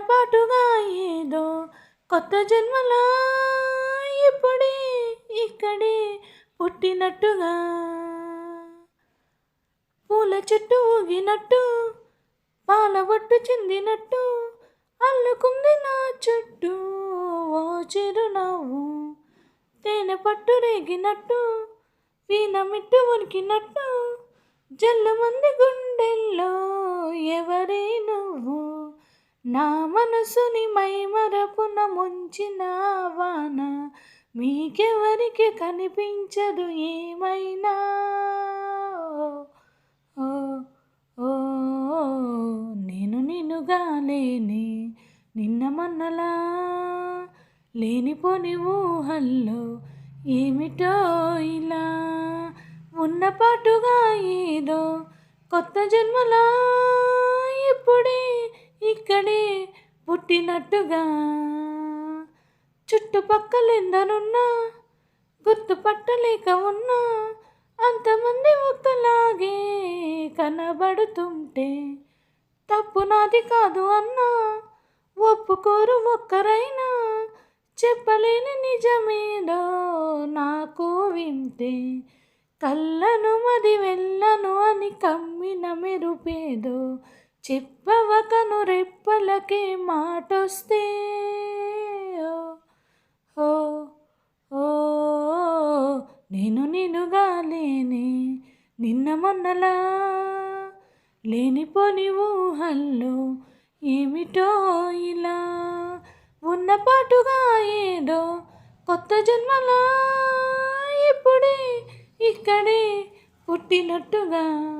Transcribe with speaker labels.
Speaker 1: పొరపాటుగా పాటుగా ఏదో కొత్త జన్మలా ఇప్పుడే ఇక్కడే పుట్టినట్టుగా. పూల చెట్టు ఊగినట్టు పాల చెందినట్టు అల్లుకుంది నా చుట్టూ ఓ చిరునవ్వు. తేనె పట్టు రేగినట్టు వీణ మిట్టు ఉనికినట్టు జల్లుమంది గుండెల్లో ఎవరే నా మనసుని మైమరపున ముంచిన వాన మీకెవరికి కనిపించదు ఏమైనా? ఓ ఓ నేను నిన్నుగా లేని నిన్న మన్నలా లేనిపోని ఊహల్లో ఏమిటో ఇలా ఉన్నపాటుగా ఏదో కొత్త జన్మలా ఇప్పుడే ఇక్కడే పుట్టినట్టుగా. చుట్టుపక్కల ఎందరున్నా గుర్తుపట్టలేక ఉన్నా అంతమంది ఒకలాగే కనబడుతుంటే తప్పు నాది కాదు అన్నా. ఒప్పుకోరు ఒక్కరైనా చెప్పలేని నిజమేదో నాకు వింటే కళ్ళను మది వెళ్ళను అని కమ్మిన మెరుపేదో చెప్పవ రెప్పలకి మాటొస్తే. ఓ ఓ నేను నేనుగా లేని నిన్న మొన్నలా. లేనిపోని ఊహల్లో ఏమిటో ఇలా. ఉన్న పాటుగా ఏదో కొత్త జన్మలా. ఇప్పుడే ఇక్కడే పుట్టినట్టుగా.